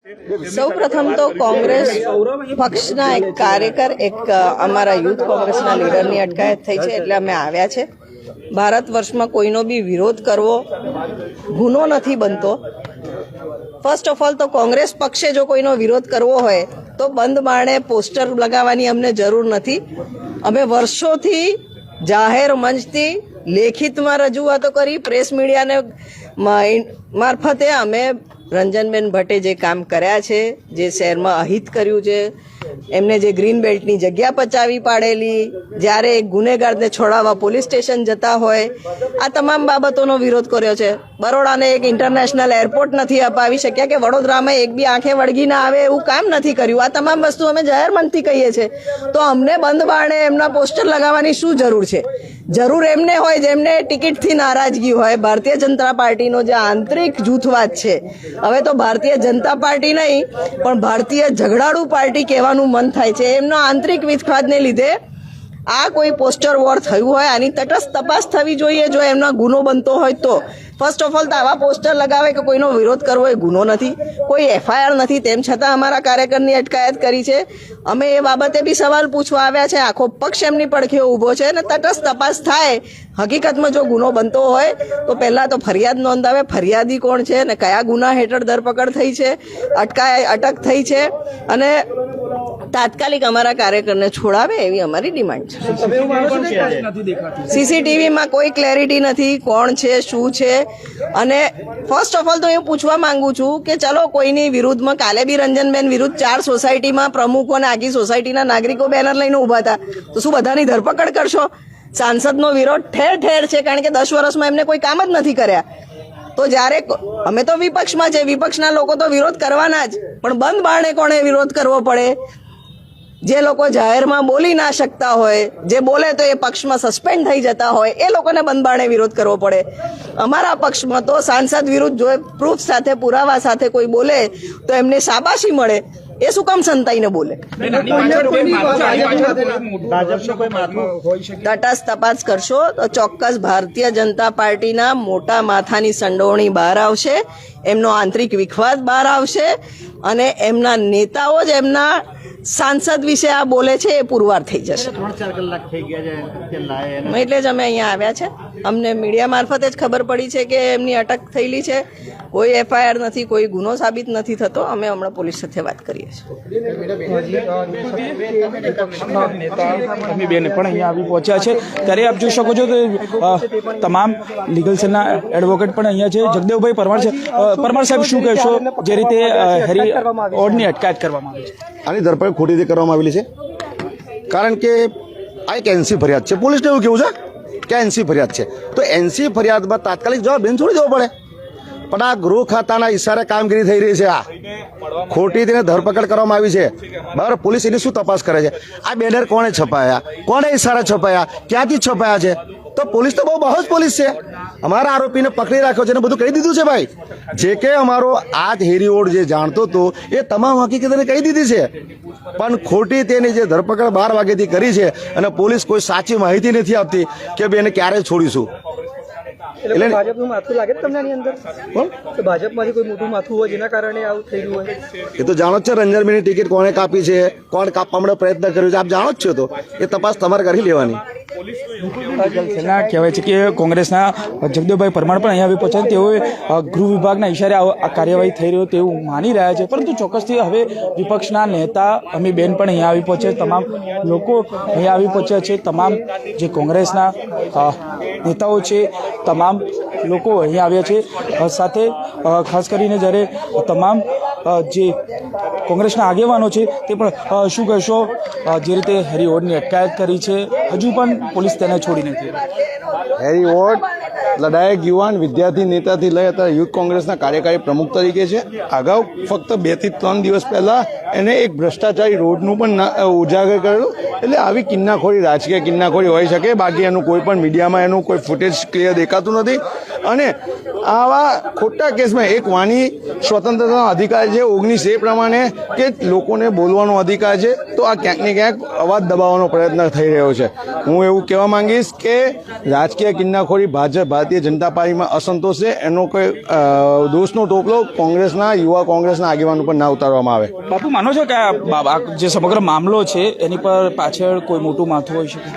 સૌ પ્રથમ તો કોંગ્રેસ પક્ષના એક કાર્યકર, એક અમારા યુથ કોંગ્રેસના લીડરની અટકાયત થઈ છે એટલે અમે આવ્યા છે. ભારત વર્ષમાં કોઈનો બી વિરોધ કરવો ગુનો નથી બનતો. ફર્સ્ટ ઓફ ઓલ તો કોંગ્રેસ પક્ષે જો કોઈનો વિરોધ કરવો હોય તો બંધ માણે પોસ્ટર લગાવવાની અમને જરૂર નથી. અમે વર્ષોથી જાહેર મંચથી લેખિતમાં રજૂઆતો કરી, પ્રેસ મીડિયાને મારફતે અમે રંજનબેન ભટ્ટે જે કામ કર્યા છે, જે શહેરમાં અહિત કર્યું છે, એમને જે ગ્રીન બેલ્ટની જગ્યા પચાવી પાડેલી, જ્યારે એક ગુનેગારને છોડાવવા પોલીસ સ્ટેશન જતા હોય, આ તમામ બાબતોનો વિરોધ કર્યો છે. બરોડાને એક ઇન્ટરનેશનલ એરપોર્ટ નથી અપાવી શક્યા કે વડોદરામાં એક બી આંખે વળગી ના આવે એવું કામ નથી કર્યું. આ તમામ વસ્તુ અમે જાહેર મનથી કહીએ છીએ. તો અમને બંધ બારણે એમના પોસ્ટર લગાવવાની શું જરૂર છે? જરૂર એમને હોય જેમને ટિકિટથી નારાજગી હોય. ભારતીય જનતા પાર્ટીનો જે આંતરિક જૂથવાદ છે હવે તો ભારતીય જનતા પાર્ટી નહીં, પણ ભારતીય ઝઘડાળુ પાર્ટી કહેવાનું મન થાય છે. એમનો આંતરિક વિખવાદને લીધે આ કોઈ પોસ્ટર વોર થયું હોય, આની તટસ્થ તપાસ થવી જોઈએ જો એમનો ગુનો બનતો હોય તો. ફર્સ્ટ ઓફ ઓલ તો આવા પોસ્ટર લગાવે કે કોઈનો વિરોધ કરવો એ ગુનો નથી. કોઈ એફઆઈઆર નથી. તેમ છતાં અમારા કાર્યકરની અટકાયત કરી છે. અમે એ બાબતે બી સવાલ પૂછવા આવ્યા છે. આખો પક્ષ એમની પડખે ઊભો છે અને તટસ્થ તપાસ થાય. હકીકતમાં જો ગુનો બનતો હોય, તો પહેલાં તો ફરિયાદ નોંધાવે. ફરિયાદી કોણ છે અને કયા ગુના હેઠળ ધરપકડ થઈ છે? અટકાય, અટક થઈ છે. અને તાત્કાલિક અમારા કાર્યકરને છોડાવે એવી અમારી ડિમાન્ડ છે. સીસીટીવીમાં કોઈ ક્લેરિટી નથી કોણ છે શું છે? અને ફર્સ્ટ ઓફ ઓલ તો હું પૂછવા માંગુ છું કે ચલો કોઈની વિરુદ્ધમાં કાલે બી રંજનબેન વિરુદ્ધ ચાર સોસાયટીમાં પ્રમુખો અને આખી સોસાયટીના નાગરિકો બેનર લઈને ઊભા હતા. તો શું બધાની ધરપકડ કરશો? સાંસદનો વિરોધ ઠેર ઠેર છે કારણ કે દસ વર્ષમાં એમને કોઈ કામ જ નથી કર્યા. તો જ્યારે અમે તો વિપક્ષમાં છે વિપક્ષના લોકો તો વિરોધ કરવાના જ. પણ બંધ બારણે કોણે વિરોધ કરવો પડે? જે લોકો જાહેરમાં બોલી ના શકતા હોય જે બોલે તો એ પક્ષમાં સસ્પેન્ડ થઈ જતા હોય એ લોકોને બંધબાણે વિરોધ કરવો પડે. અમારા પક્ષમાં તો સાંસદ વિરુદ્ધ જો પ્રૂફ સાથે પુરાવા સાથે કોઈ બોલે તો એમને શાબાશી મળે. એ શું કામ સંતાઈને બોલે? તટસ્થ તપાસ કરશો તો ચોક્કસ ભારતીય જનતા પાર્ટીના મોટા માથાની સંડોવણી બહાર આવશે એમનો આંતરિક વિખવાદ બહાર આવશે અને એમના નેતાઓ જ એમના સાંસદ વિશે આ બોલે છે એ પુરવાર થઈ જશે. ત્રણ ચાર કલાક થઈ ગયા છે કે લાય એને. એટલે જ અમે અહીંયા આવ્યા છે. અમને મીડિયા મારફતે જ ખબર પડી છે કે એમની અટક થયેલી છે. કોઈ એફઆઈઆર નથી કોઈ ગુનો સાબિત નથી થતો અમે હમણાં પોલીસ સાથે વાત કરીએ છીએ. બેન પણ અહીંયા આવી પહોંચ્યા છે. ત્યારે આપ જોઈ શકો છો કે તમામ લીગલ સેલના એડવોકેટ પણ અહીંયા છે. જગદેવભાઈ પરમાર છે. પરમાર સાહેબ શું કહેશો? જે રીતે હેરી ઓડની અટકાયત કરવામાં આવી છે. આની ધરપકડ ખોટી રીતે કરવામાં આવેલી છે. કારણ કે આ એક એનસી ફરિયાદ છે. પોલીસને એવું કેવું છે? કે એનસી ફરિયાદ છે. તો એનસી ફરિયાદમાં તાત્કાલિક જવાબ બેન છોડી દેવો પડે. પણ આ ગૃહ ખાતાના ઈશારે કામગીરી થઈ રહી છે આ. ખોટી તેને ધરપકડ કરવામાં આવી છે. બરાબર, પોલીસ એની શું તપાસ કરે છે? આ બેનર કોણે છપાયા? કોણે ઈશારે છપાયા? ક્યાંથી છપાયા છે? તો પોલીસ તો બહુ બહુ જ પોલીસ છે. અમારા આરોપીને પકડી રાખ્યો છે ને બધું કહી દીધું છે ભાઈ. જે કે અમારો આ જ હેરીઓડ જે જાણતો હતો, એ તમામ હકીકત એને કહી દીધી છે. પણ ખોટી તેની જે ધરપકડ બાર વાગ્યાથી કરી છે અને પોલીસ કોઈ સાચી માહિતી નથી આપતી કે ભાઈ એને ક્યારે છોડીશું. એટલે ભાજપનું માથું લાગે તમને આની અંદર? તો ભાજપમાંથી કોઈ મોટું માથું હોય જેના કારણે આવું થઈ ગયું હોય? એ તો જાણો જ છે રંજનબેનની ટિકિટ કોણે કાપી છે કોણ કાપવા માટે પ્રયત્ન કર્યો છે આપ જાણો જ છો તો. એ તપાસ તમારે કરી લેવાની. સેના કહેવાય છે કે કોંગ્રેસના જગદેવભાઈ પરમાર પણ અહીંયા આવી પહોંચ્યા તેઓએ ગૃહ વિભાગના ઈશારે આ કાર્યવાહી થઈ રહ્યો તેવું માની રહ્યા છે. પરંતુ ચોક્કસથી હવે વિપક્ષના નેતા અમી બેન પણ અહીંયા આવી પહોંચે તમામ લોકો અહીંયા આવી પહોંચ્યા છે. તમામ જે કોંગ્રેસના નેતાઓ છે, તમામ લોકો અહીંયા આવ્યા છે. સાથે ખાસ કરીને જ્યારે તમામ જે કોંગ્રેસના આગેવાનો છે, તે પણ શું કહેશો? જે રીતે હેરી ઓડની અટકાયત કરી છે. હજુ પણ પોલીસ તેને છોડી નથી હેરી વોર્ડ લડાયક યુવાન વિદ્યાર્થી નેતાથી લઈ અત્યારે યુથ કોંગ્રેસના કાર્યકારી પ્રમુખ તરીકે છે. અગાઉ ફક્ત બેથી ત્રણ દિવસ પહેલા એને એક ભ્રષ્ટાચારી રોડનું પણ ઉજાગર કરેલું. એટલે આવી કિન્નાખોરી, રાજકીય કિન્નાખોરી હોઈ શકે. બાકી એનું કોઈ પણ મીડિયામાં એનું કોઈ ફૂટેજ ક્લિયર દેખાતું નથી. અને આવા ખોટા કેસમાં એક વાણી સ્વતંત્રતાનો અધિકાર છે, ઓગણીસ એ પ્રમાણે કે લોકોને બોલવાનો અધિકાર છે, તો આ ક્યાંક ને ક્યાંક અવાજ દબાવવાનો પ્રયત્ન થઈ રહ્યો છે. હું એવું કહેવા માંગીશ કે રાજકીય કિન્નાખોરી ભાજપ ભાજ- ભારતીય જનતા પાર્ટીમાં અસંતોષ છે. એનો કોઈ દોષનો ટોપલો કોંગ્રેસના યુવા કોંગ્રેસના આગેવાનો ઉપર ના ઉતારવામાં આવે. બાપુ માનો છો કે આ જે સમગ્ર મામલો છે એની પર પાછળ કોઈ મોટું માથું હોઈ શકે?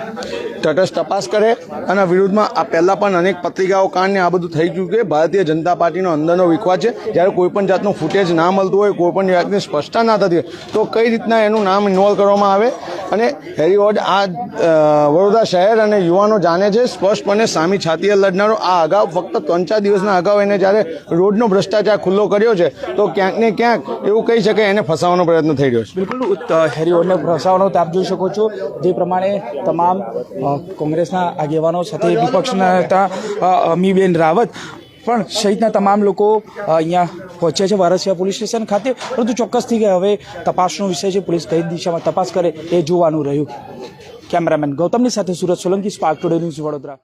તટસ્થ તપાસ કરે અને વિરુદ્ધમાં આ પહેલાં પણ અનેક પત્રિકાઓ કારણે આ બધું થઈ ચૂક્યું છે ભારતીય જનતા પાર્ટીનો અંદરનો વિખવાદ છે. જ્યારે કોઈપણ જાતનું ફૂટેજ ના મળતું હોય કોઈ પણ જાતની સ્પષ્ટતા ના થતી હોય તો કઈ રીતના એનું નામ ઇન્વોલ્વ કરવામાં આવે? અને હેરી વોર્ડ આ વડોદરા શહેર અને યુવાનો જાણે છે સ્પષ્ટપણે સામી છાતીએ લડનારો આ અગાઉ ફક્ત ત્રણ ચાર દિવસના અગાઉ એને જ્યારે રોડનો ભ્રષ્ટાચાર ખુલ્લો કર્યો છે, તો ક્યાંક ને ક્યાંક એવું કહી શકાય એને ફસાવવાનો પ્રયત્ન થઈ રહ્યો છે. બિલકુલ હેરીઓને પ્રસાવવાનો આપ જોઈ શકો છો. જે પ્રમાણે તમામ કોંગ્રેસના આગેવાનો સાથે વિપક્ષના નેતા અમીબેન રાવત પણ સહિતના તમામ લોકો અહીંયા પહોંચ્યા છે વારસિયા પોલીસ સ્ટેશન ખાતે. પરંતુ ચોક્કસથી કે હવે તપાસનો વિષય છે, પોલીસ કઈ દિશામાં તપાસ કરે એ જોવાનું રહ્યું. કેમેરામેન ગૌતમની સાથે Surat Solanki, Spark Today News Vadodara.